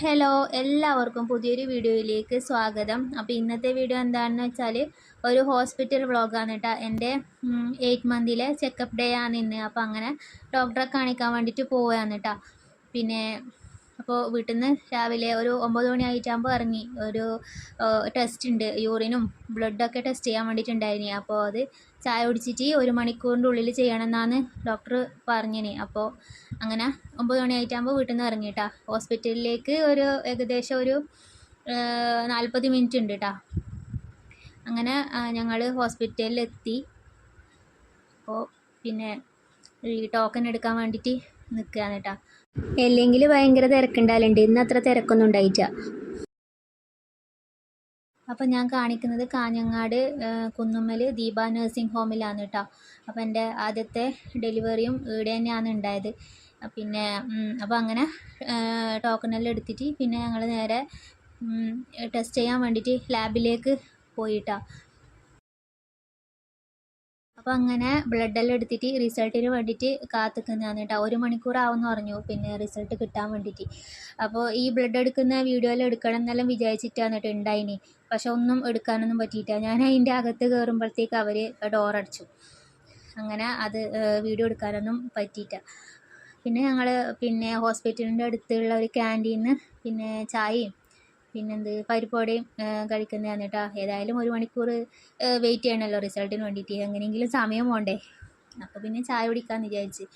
Hello എല്ലാവർക്കും പുതിയൊരു വീഡിയോയിലേക്ക് സ്വാഗതം. അപ്പോൾ ഇന്നത്തെ വീഡിയോ എന്താണെന്ന് വെച്ചാൽ ഒരു ഹോസ്പിറ്റൽ വ്ളോഗാണ് കേട്ടോ എന്റെ എയ്റ്റ് മന്തിലെ ചെക്കപ്പ് ഡേ ആണ് ഇന്ന്. അപ്പോൾ അങ്ങനെ ഡോക്ടറെ കാണിക്കാൻ വേണ്ടിയിട്ട് പോവുകയാണ് കേട്ടോ പിന്നെ അപ്പോൾ വീട്ടിൽ നിന്ന് രാവിലെ ഒരു ഒമ്പത് മണി ആയിട്ടാകുമ്പോൾ ഇറങ്ങി. ഒരു ടെസ്റ്റ് ഉണ്ട്. യൂറിനും ബ്ലഡൊക്കെ ടെസ്റ്റ് ചെയ്യാൻ വേണ്ടിയിട്ടുണ്ടായിരുന്നു അപ്പോൾ അത് ചായ കുടിച്ചിട്ട് ഒരു മണിക്കൂറിന്റെ ഉള്ളിൽ ചെയ്യണമെന്നാണ് ഡോക്ടർ പറഞ്ഞിന്. അപ്പോൾ അങ്ങനെ ഒമ്പത് മണി ആയിട്ടാകുമ്പോൾ വീട്ടിൽ നിന്ന് ഇറങ്ങി കേട്ടോ ഹോസ്പിറ്റലിലേക്ക് ഒരു ഏകദേശം ഒരു നാൽപ്പത് മിനിറ്റ് ഉണ്ട് കേട്ടോ അങ്ങനെ ഞങ്ങൾ ഹോസ്പിറ്റലിലെത്തി അപ്പോൾ പിന്നെ ഈ ടോക്കൺ എടുക്കാൻ വേണ്ടിയിട്ട് നിൽക്കുകയാണ് കേട്ടോ അല്ലെങ്കിൽ ഭയങ്കര തിരക്കുണ്ടാവലുണ്ട്. ഇന്ന് അത്ര തിരക്കൊന്നും ഉണ്ടായിട്ട അപ്പം ഞാൻ കാണിക്കുന്നത് കാഞ്ഞങ്ങാട് കുന്നുമ്മൽ ദീപ നഴ്സിംഗ് ഹോമിലാണ് കേട്ടോ അപ്പം എന്റെ ആദ്യത്തെ ഡെലിവറിയും ഇവിടെ തന്നെയാണ് ഉണ്ടായത്. പിന്നെ അപ്പോൾ അങ്ങനെ ടോക്കണെല്ലാം എടുത്തിട്ട് പിന്നെ ഞങ്ങൾ നേരെ ടെസ്റ്റ് ചെയ്യാൻ വേണ്ടിയിട്ട് ലാബിലേക്ക് പോയിട്ടാണ് അപ്പോൾ അങ്ങനെ ബ്ലഡെല്ലാം എടുത്തിട്ട് റിസൾട്ടിന് വേണ്ടിയിട്ട് കാത്തിക്കുന്നതാണ് കേട്ടോ. ഒരു മണിക്കൂർ ആവുമെന്ന് പറഞ്ഞു. പിന്നെ റിസൾട്ട് കിട്ടാൻ വേണ്ടിയിട്ട് അപ്പോൾ ഈ ബ്ലഡ് എടുക്കുന്ന വീഡിയോയിൽ എടുക്കണം എന്നെല്ലാം വിചാരിച്ചിട്ടാണ് കേട്ടോ ഉണ്ടായിനി പക്ഷെ ഒന്നും എടുക്കാനൊന്നും പറ്റിയിട്ടില്ല ഞാൻ അതിന്റെ അകത്ത് കയറുമ്പോഴത്തേക്ക് അവർ ഡോർ അടച്ചു. അങ്ങനെ അത് വീഡിയോ എടുക്കാനൊന്നും പറ്റിയിട്ട പിന്നെ ഞങ്ങൾ പിന്നെ ഹോസ്പിറ്റലിന്റെ അടുത്തുള്ള ഒരു ക്യാന്റീനിൽ പിന്നെ ചായയും പിന്നെന്ത് പരിപ്പുവടയും കഴിക്കുന്നതാണ് കേട്ടോ ഏതായാലും ഒരു മണിക്കൂർ വെയിറ്റ് ചെയ്യണമല്ലോ റിസൾട്ടിന് വേണ്ടിയിട്ട്. എങ്ങനെയെങ്കിലും സമയം പോകണ്ടേ അപ്പോൾ പിന്നെ ചായ കുടിക്കാമെന്ന് വിചാരിച്ച്.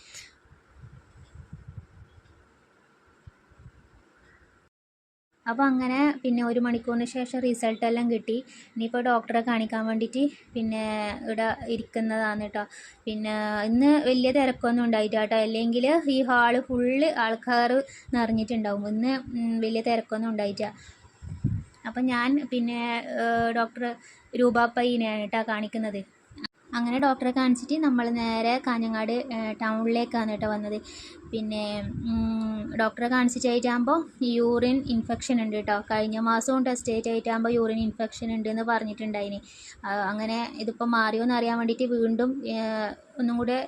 അപ്പോൾ അങ്ങനെ പിന്നെ ഒരു മണിക്കൂറിന് ശേഷം റിസൾട്ട് എല്ലാം കിട്ടി. ഇനിയിപ്പോൾ ഡോക്ടറെ കാണിക്കാൻ വേണ്ടിയിട്ട് പിന്നെ ഇവിടെ ഇരിക്കുന്നതാണ് കേട്ടോ പിന്നെ ഇന്ന് വലിയ തിരക്കൊന്നും ഉണ്ടായിട്ട് കേട്ടോ അല്ലെങ്കിൽ ഈ ഹാൾ ഫുള്ള് ആൾക്കാർ നിറഞ്ഞിട്ടുണ്ടാവും. ഇന്ന് വലിയ തിരക്കൊന്നും ഉണ്ടായിട്ടില്ല. അപ്പം ഞാൻ പിന്നെ ഡോക്ടർ രൂപ പയ്യനെയാണ് കേട്ടോ കാണിക്കുന്നത്. അങ്ങനെ ഡോക്ടറെ കാണിച്ചിട്ട് നമ്മൾ നേരെ കാഞ്ഞങ്ങാട് ടൗണിലേക്കാണ് കേട്ടോ വന്നത്. പിന്നെ ഡോക്ടറെ കാണിച്ചിട്ടായിട്ടാകുമ്പോൾ യൂറിൻ ഇൻഫെക്ഷൻ ഉണ്ട് കേട്ടോ. കഴിഞ്ഞ മാസവും ടെസ്റ്റ് ആയിട്ടാകുമ്പോൾ യൂറിൻ ഇൻഫെക്ഷൻ ഉണ്ട് എന്ന് പറഞ്ഞിട്ടുണ്ടായിന് അങ്ങനെ ഇതിപ്പോൾ മാറിയോ എന്ന് അറിയാൻ വേണ്ടിയിട്ട് വീണ്ടും ഒന്നും കൂടെ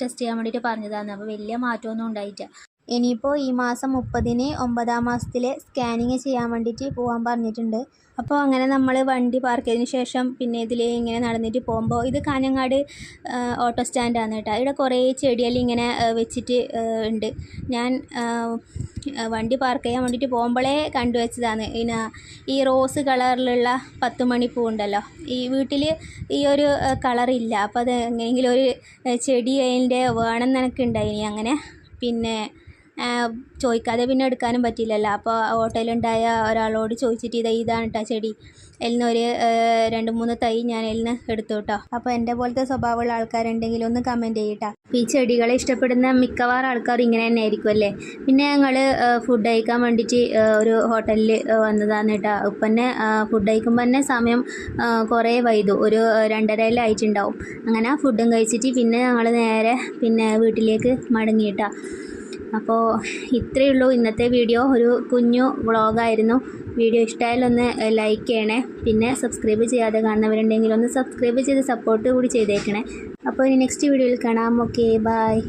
ടെസ്റ്റ് ചെയ്യാൻ വേണ്ടിയിട്ട് പറഞ്ഞതാണ് അപ്പോൾ വലിയ മാറ്റമൊന്നും ഉണ്ടായിട്ടില്ല ഇനിയിപ്പോൾ ഈ മാസം മുപ്പതിന് ഒമ്പതാം മാസത്തിലെ സ്കാനിങ് ചെയ്യാൻ വേണ്ടിയിട്ട് പോകാൻ പറഞ്ഞിട്ടുണ്ട്. അപ്പോൾ അങ്ങനെ നമ്മൾ വണ്ടി പാർക്ക് ചെയ്തതിന് ശേഷം പിന്നെ ഇതിൽ ഇങ്ങനെ നടന്നിട്ട് പോകുമ്പോൾ ഇത് കാഞ്ഞങ്ങാട് ഓട്ടോ സ്റ്റാൻഡാണ് കേട്ടോ. ഇവിടെ കുറേ ചെടിയെല്ലാം ഇങ്ങനെ വെച്ചിട്ട് ഉണ്ട്. ഞാൻ വണ്ടി പാർക്ക് ചെയ്യാൻ വേണ്ടിയിട്ട് പോകുമ്പോഴേ കണ്ടുവച്ചതാണ് പിന്നെ ഈ റോസ് കളറിലുള്ള പത്ത് മണിപ്പൂ ഉണ്ടല്ലോ. ഈ വീട്ടിൽ ഈ ഒരു കളറില്ല അപ്പോൾ അത് എങ്ങനെയെങ്കിലും ഒരു ചെടി അതിന്റെ വേണം എന്നൊക്കെ ഉണ്ടായിനി. അങ്ങനെ പിന്നെ ചോദിക്കാതെ പിന്നെ എടുക്കാനും പറ്റില്ലല്ലോ അപ്പോൾ ഓട്ടോയിലുണ്ടായ ഒരാളോട് ചോദിച്ചിട്ട് ഇതാ ഇതാണ് കേട്ടോ ചെടി. എല്ലിന് ഒരു രണ്ട് മൂന്ന് തൈ ഞാൻ എല്ലിന് എടുത്തു കേട്ടോ അപ്പോൾ എന്റെ പോലത്തെ സ്വഭാവമുള്ള ആൾക്കാരുണ്ടെങ്കിൽ ഒന്ന് കമന്റ് ചെയ്യട്ടോ. ഈ ചെടികളെ ഇഷ്ടപ്പെടുന്ന മിക്കവാറും ആൾക്കാർ ഇങ്ങനെ തന്നെ ആയിരിക്കും അല്ലേ? പിന്നെ ഞങ്ങൾ ഫുഡ് കഴിക്കാൻ വേണ്ടിയിട്ട് ഒരു ഹോട്ടലിൽ വന്നതാണ് കേട്ടോ ഇപ്പം തന്നെ ഫുഡ് കഴിക്കുമ്പോൾ തന്നെ സമയം കുറേ വൈതു ഒരു രണ്ടരയെല്ലാം ആയിട്ടുണ്ടാവും. അങ്ങനെ ഫുഡും കഴിച്ചിട്ട് പിന്നെ ഞങ്ങൾ നേരെ പിന്നെ വീട്ടിലേക്ക് മടങ്ങിയിട്ടാണ് അപ്പോൾ ഇത്രയേ ഉള്ളൂ. ഇന്നത്തെ വീഡിയോ ഒരു കുഞ്ഞു വ്ളോഗായിരുന്നു വീഡിയോ ഇഷ്ടമായാലൊന്ന് ലൈക്ക് ചെയ്യണേ. പിന്നെ സബ്സ്ക്രൈബ് ചെയ്യാതെ കാണുന്നവരുണ്ടെങ്കിൽ ഒന്ന് സബ്സ്ക്രൈബ് ചെയ്ത് സപ്പോർട്ട് കൂടി ചെയ്തേക്കണേ. അപ്പോൾ ഇനി നെക്സ്റ്റ് വീഡിയോയിൽ കാണാം. Okay bye